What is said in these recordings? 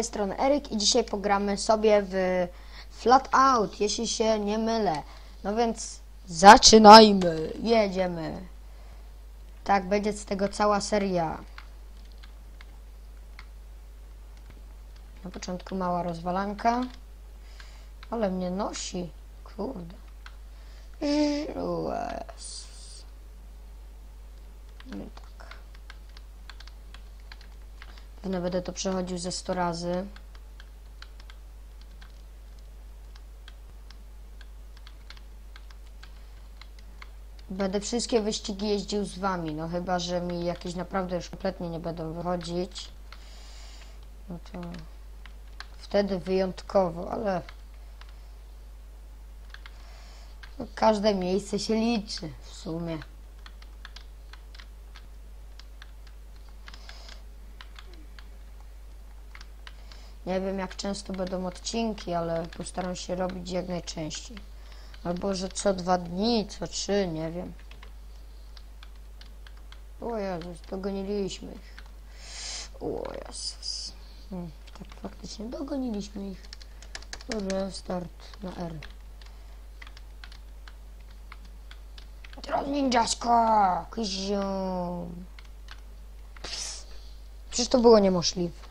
tej strony Eryk i dzisiaj pogramy sobie w Flat Out, jeśli się nie mylę. No więc zaczynajmy, jedziemy. Tak, będzie z tego cała seria. Na początku mała rozwalanka, ale mnie nosi, kurde. Pewno będę to przechodził ze 100 razy. Będę wszystkie wyścigi jeździł z wami, no chyba, że mi jakieś naprawdę już kompletnie nie będą wychodzić. No to wtedy wyjątkowo, ale każde miejsce się liczy w sumie. Nie wiem jak często będą odcinki, ale postaram się robić jak najczęściej. Albo że co dwa dni, co trzy, nie wiem. O Jezus, dogoniliśmy ich. O Jezus. Hmm, tak faktycznie dogoniliśmy ich. Restart na R. Teraz ninja skok! Przecież to było niemożliwe.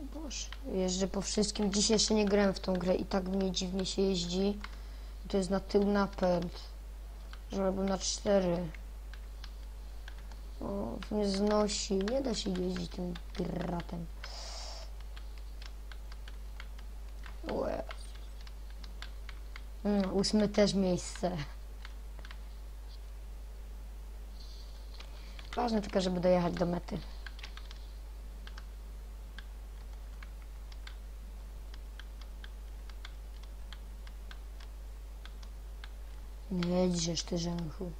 O Boże, jeżdżę po wszystkim. Dzisiaj jeszcze nie grałem w tą grę i tak mnie dziwnie się jeździ. To jest na tył napęd. Żeby na cztery. O, mnie znosi. Nie da się jeździć tym piratem. Łe. Mm, ósme też miejsce. Ważne tylko, żeby dojechać do mety. Jedźesz ty rzęchu.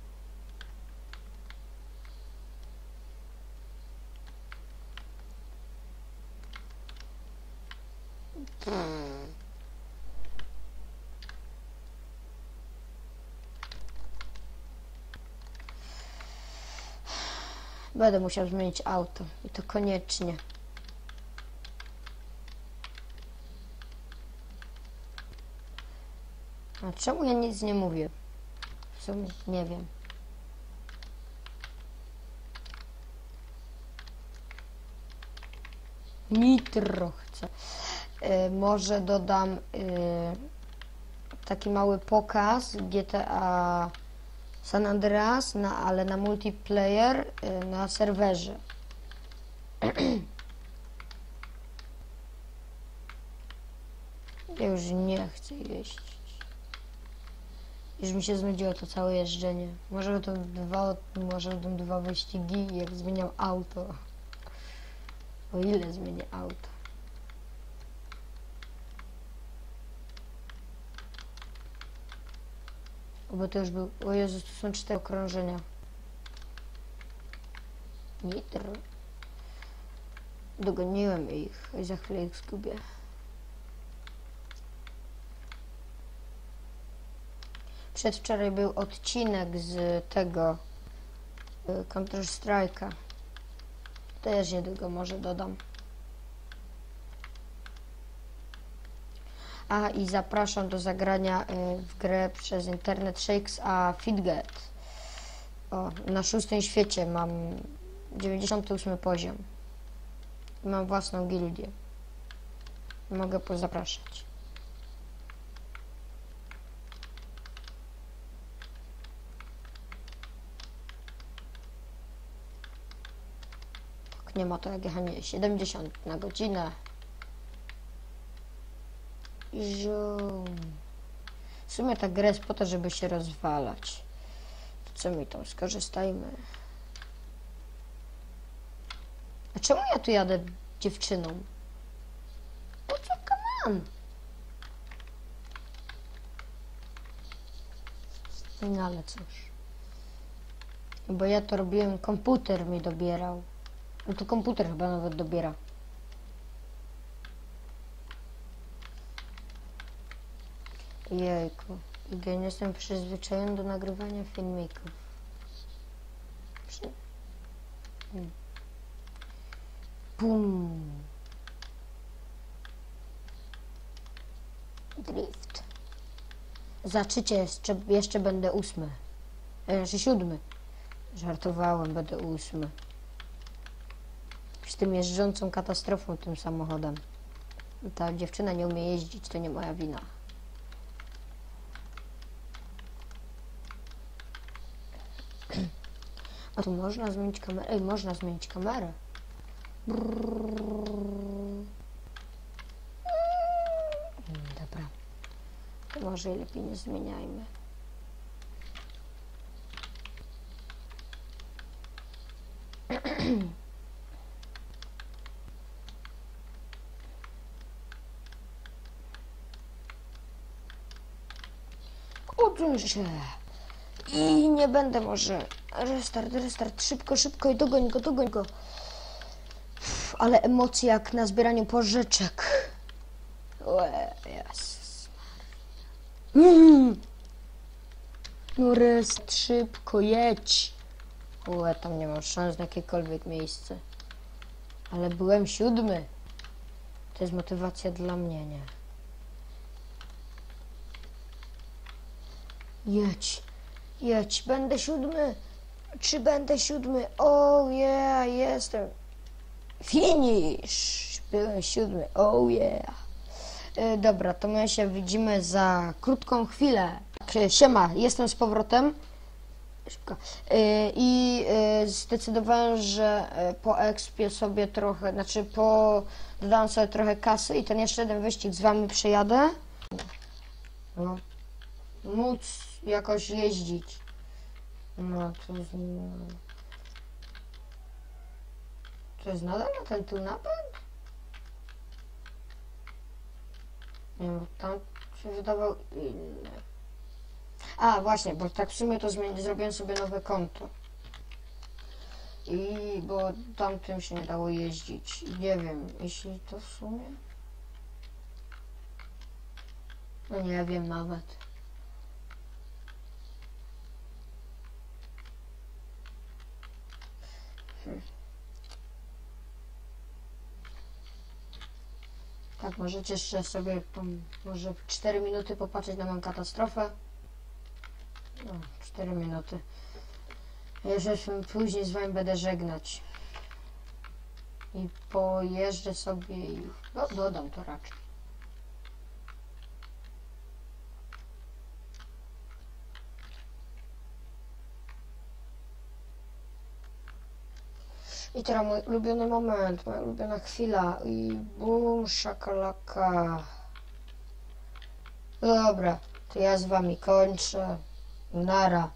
Będę musiał zmienić auto i to koniecznie. A czemu ja nic nie mówię? Sumie nie wiem. Nitro chcę. Y, może dodam y, taki mały pokaz GTA San Andreas, na, ale na multiplayer y, na serwerze. Ja już nie chcę jeździć. Już mi się znudziło to całe jeżdżenie. Może będą dwa, może będą dwa wyścigi, jak zmieniam auto. O ile zmienię auto. O, bo to już był... O Jezus, tu są cztery okrążenia. Nitro. Dogoniłem ich, za chwilę ich zgubię. Przedwczoraj był odcinek z tego y, Counter Strike'a. Też niedługo może dodam. A i zapraszam do zagrania y, w grę przez internet Shakes a Fitget. O, na szóstym świecie mam 98 poziom. Mam własną gildię. Mogę pozapraszać. Nie ma to jak jechanie 70 na godzinę. Zium. W sumie ta gra jest po to, żeby się rozwalać. To co mi tam, skorzystajmy. A czemu ja tu jadę dziewczyną? Po co mam? No ale cóż. Bo ja to robiłem, komputer mi dobierał. No to komputer chyba nawet dobiera. Jejku. Ja nie jestem przyzwyczajony do nagrywania filmików. Bum. Drift. Zaczycie jeszcze, jeszcze będę ósmy. E, Znaczy siódmy. Żartowałem, będę ósmy. Z tym jeżdżącą katastrofą tym samochodem. Ta dziewczyna nie umie jeździć, to nie moja wina. A tu można zmienić kamerę? Ej, można zmienić kamerę. Mm, Dobra. To może lepiej nie zmieniajmy. Odsuń się. I nie będę może. Restart, restart. Szybko, szybko i dogoń go, dogoń go. Ale emocje jak na zbieraniu pożyczek. Jezus. Mm. No restart, szybko, jedź. Łe, tam nie mam szans na jakiekolwiek miejsce. Ale byłem siódmy. To jest motywacja dla mnie, nie? Jedź, jedź, będę siódmy. Czy będę siódmy? Oh yeah, jestem. Finish! Byłem siódmy. Oh yeah. E, dobra, to my się widzimy za krótką chwilę. Siema, jestem z powrotem. Szybko. E, I e, zdecydowałem, że po expie sobie trochę, znaczy po dodałem sobie trochę kasy i ten jeszcze jeden wyścig z wami przejadę. No móc jakoś jeździć. No, to jest... To jest nadal na ten tu napęd? Nie wiem, tam się wydawał inny. A, właśnie, bo tak w sumie to zmieni, zrobiłem sobie nowe konto. I bo tamtym się nie dało jeździć. Nie wiem, jeśli to w sumie. No nie wiem nawet. Tak, możecie jeszcze sobie może 4 minuty popatrzeć na moją katastrofę. No, 4 minuty. Już się później z wami będę żegnać. I pojeżdżę sobie i... No, dodam to raczej. I teraz mój ulubiony moment, moja ulubiona chwila i bum, szakalaka. Dobra, to ja z wami kończę. Nara.